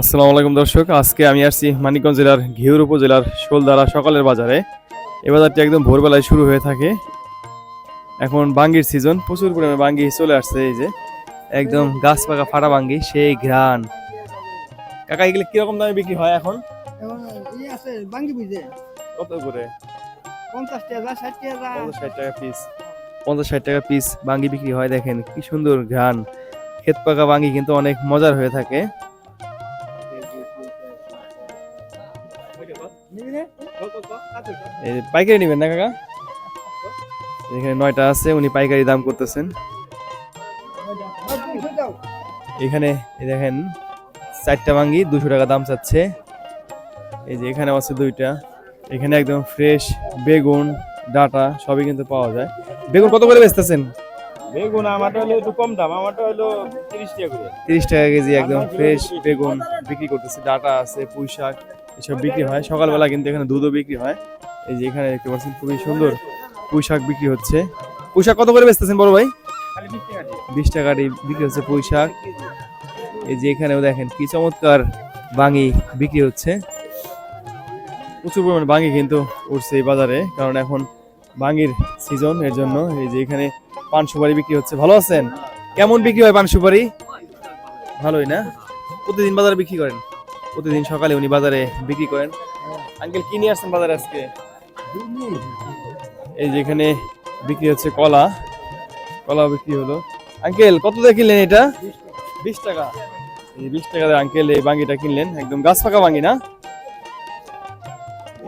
আসসালামু আলাইকুম দর্শক আজকে আমি আসছি মানিকগঞ্জ জেলার ঘিউর উপজেলার শোলদারা সকালের বাজারে। এ বাজারটি একদম ভোরবেলায় শুরু হয়ে থাকে। এখন বাঙ্গির সিজন প্রচুর পরিমাণে বাঙ্গি চলে আসছে এই যে। একদম গাছ পাকা ফাটা বাঙ্গি সেই ঘ্রাণ। কাকা এগুলো কীরকম দামে বিক্রি হয় এখন? কত করে? পঞ্চাশ টাকা ষাট টাকা। ষাট টাকা পিস পঞ্চাশ ষাট টাকা পিস বাঙ্গি বিক্রি হয় দেখেন কি সুন্দর ঘ্রাণ। ক্ষেত পাকা বাঙ্গি কিন্তু অনেক মজার হয়ে থাকে। পাইকারি নেবেন না কাকা? এখানে নয়টা আছে উনি পাইকারি দাম করতেছেন। এখানে দেখেন চারটা বাঙ্গি দুশো টাকা দাম চাচ্ছে। এই যে এখানে আছে দুইটা। এখানে একদম ফ্রেশ বেগুন ডাটা সবই কিন্তু পাওয়া যায়। বেগুন কত করে বেচতেছেন? বেগুন আমারটা হলো একটু কম দাম আমারটা হলো তিরিশ টাকা করে। তিরিশ টাকা কেজি একদম ফ্রেশ বেগুন বিক্রি করতেছে ডাটা আছে পুঁই শাক এসব বিক্রি হয়। সকালবেলা কিন্তু এখানে দুধও বিক্রি হয়। এই যে এখানে দেখতে পাচ্ছেন, খুবই সুন্দর পুঁই শাক বিক্রি হচ্ছে। পুঁই শাক কত করে বেচতেছেন বড় ভাই? বিশ টাকা দিয়ে। বিশ টাকার বিক্রি হচ্ছে পুঁই শাক এই যে এখানেও দেখেন কি চমৎকার বাঙি বিক্রি হচ্ছে। প্রচুর পরিমাণে বাঙি কিন্তু উঠছে এই বাজারে, কারণ এখন বাঙির সিজন এর জন্য। এই যে এখানে পান সুপারি বিক্রি হচ্ছে। ভালো আছেন? কেমন বিক্রি হয় পান সুপারি? ভালোই না? প্রতিদিন বাজারে বিক্রি করেন? প্রতিদিন সকালে উনি বাজারে বিক্রি করেন। আঙ্কেল কি নিয়ে আসছেন বাজারে আজকে? এই যে এখানে বিক্রি হচ্ছে কলা। কলা বিক্রি হলো। আঙ্কেল কত দিয়ে কিনলেন এটা? বিশ টাকা। এই বিশ টাকা দিয়ে আঙ্কেল এই বাঙ্গিটা কিনলেন। একদম গাছ পাকা বাঙ্গি না?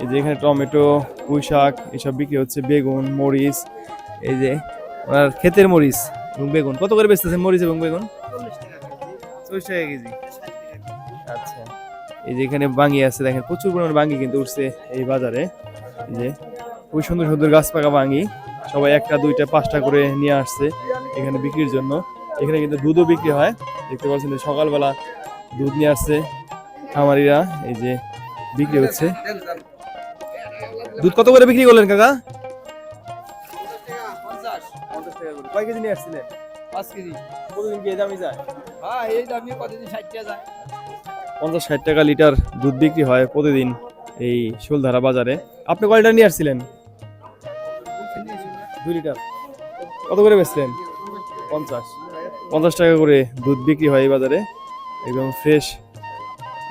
এই যে এখানে টমেটো পুঁই শাক এসব বিক্রি হচ্ছে। বেগুন মরিচ এই যে ওনার ক্ষেতের মরিচ এবং বেগুন। কত করে বেচতেছেন মরিচ এবং বেগুন? চল্লিশ টাকা কেজি। আচ্ছা। এই যে এখানে বাঙ্গি আছে দেখেন প্রচুর পরিমাণে বাঙ্গি কিন্তু উঠছে এই বাজারে। যে খুবই সুন্দর সুন্দর গাছ পাকা বাঙ্গি সবাই একটা দুইটা পাঁচটা করে নিয়ে আসছে এখানে বিক্রির জন্য। এখানে কিন্তু দুধও বিক্রি হয় দেখতে পাচ্ছেন যে সকালবেলা দুধ নিয়ে আসছে খামারিরা এই যে বিক্রি হচ্ছে। দুধ কত করে বিক্রি করলেন কাকা? কয় কেজি নিয়ে আসছিলেন? পাঁচ কেজি। প্রতিদিন কি এই দামই যায়? হ্যাঁ এই দামি কতদিন ষাট যায়। পঞ্চাশ ষাট টাকা লিটার দুধ বিক্রি হয় প্রতিদিন এই শোলধারা বাজারে। আপনি কয় লিটার নিয়ে আসছিলেন? দুই লিটার। কত করে বেচলেন? পঞ্চাশ। পঞ্চাশ টাকা করে দুধ বিক্রি হয় এই বাজারে। একদম ফ্রেশ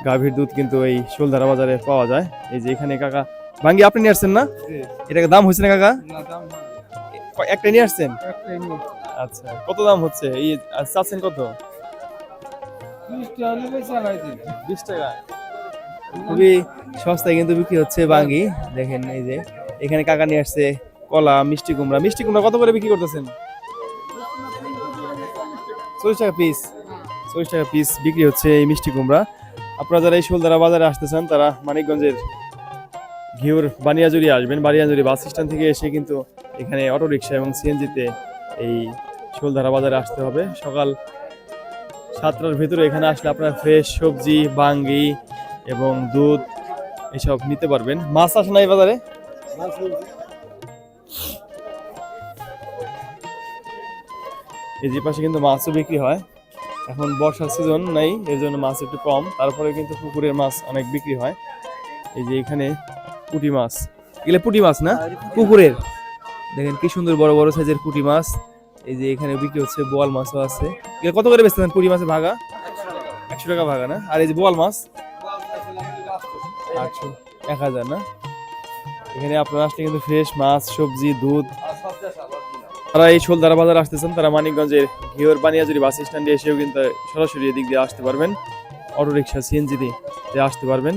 গাভীর দুধ কিন্তু এই শোলধারা বাজারে পাওয়া যায়। এই যে এখানে কাকা ভাঙ্গি আপনি নিয়ে আসছেন না? এটাকে দাম হচ্ছে না কাকা? একটা নিয়ে আসছেন? আচ্ছা কত দাম হচ্ছে? এই চাচ্ছেন কত? খুবই সস্তায় কিন্তু বিক্রি হচ্ছে বাঙ্গি। দেখেন এই যে, এখানে কাকা নিয়ে আসছে কলা, মিষ্টি কুমড়া। মিষ্টি কুমড়া কত করে বিক্রি করতেছেন? চল্লিশ টাকা পিস চল্লিশ টাকা পিস বিক্রি হচ্ছে এই মিষ্টি কুমড়া। আপনারা যারা এই শোলদারা বাজারে আসতে চান, তারা মানিকগঞ্জের ঘিউর বানিয়াজুরি আসবেন। বানিয়াজুরি বাস স্ট্যান্ড থেকে এসে কিন্তু এখানে অটো রিক্সা এবং সিএনজিতে এই শোলধারা বাজারে আসতে হবে। সকাল সাতটার ভিতরে এখানে আসলে আপনারা ফ্রেশ সবজি, বাঙ্গি এবং দুধ এসব নিতে পারবেন। মাছ আসে না এই বাজারে? এই যে পাশে কিন্তু মাছও বিক্রি হয়। এখন বর্ষার সিজন নাই, এর জন্য মাছ একটু কম। তারপরে কিন্তু পুকুরের মাছ অনেক বিক্রি হয়। এই যে এখানে পুঁটি মাছ। এগুলো পুঁটি মাছ না? পুকুরের। দেখেন কি সুন্দর বড় বড় সাইজের পুঁটি মাছ। এই যে এখানে বিক্রি হচ্ছে বোয়াল মাছও আছে। কত করে বেচতেছেন পুঁটি মাছের ভাগা? একশো টাকা ভাগা না? আর এই যে বোয়াল মাছ? আটশো। এক হাজার না? এখানে আপনারা আসলে কিন্তু ফ্রেশ মাছ, সবজি, দুধ। তারা এই শোলধারা বাজার আসতেছেন, তারা মানিকগঞ্জের ঘিওর বানিয়াজুরি বাস স্ট্যান্ডে এসেও কিন্তু সরাসরি এদিক দিয়ে আসতে পারবেন। অটো রিক্সা সিএনজি দিয়ে আসতে পারবেন।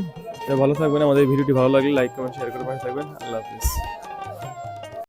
ভালো থাকবেন, আমাদের ভিডিওটি ভালো লাগলে লাইক কমেন্ট শেয়ার করে পাশে থাকবেন। আল্লাহ হাফিজ।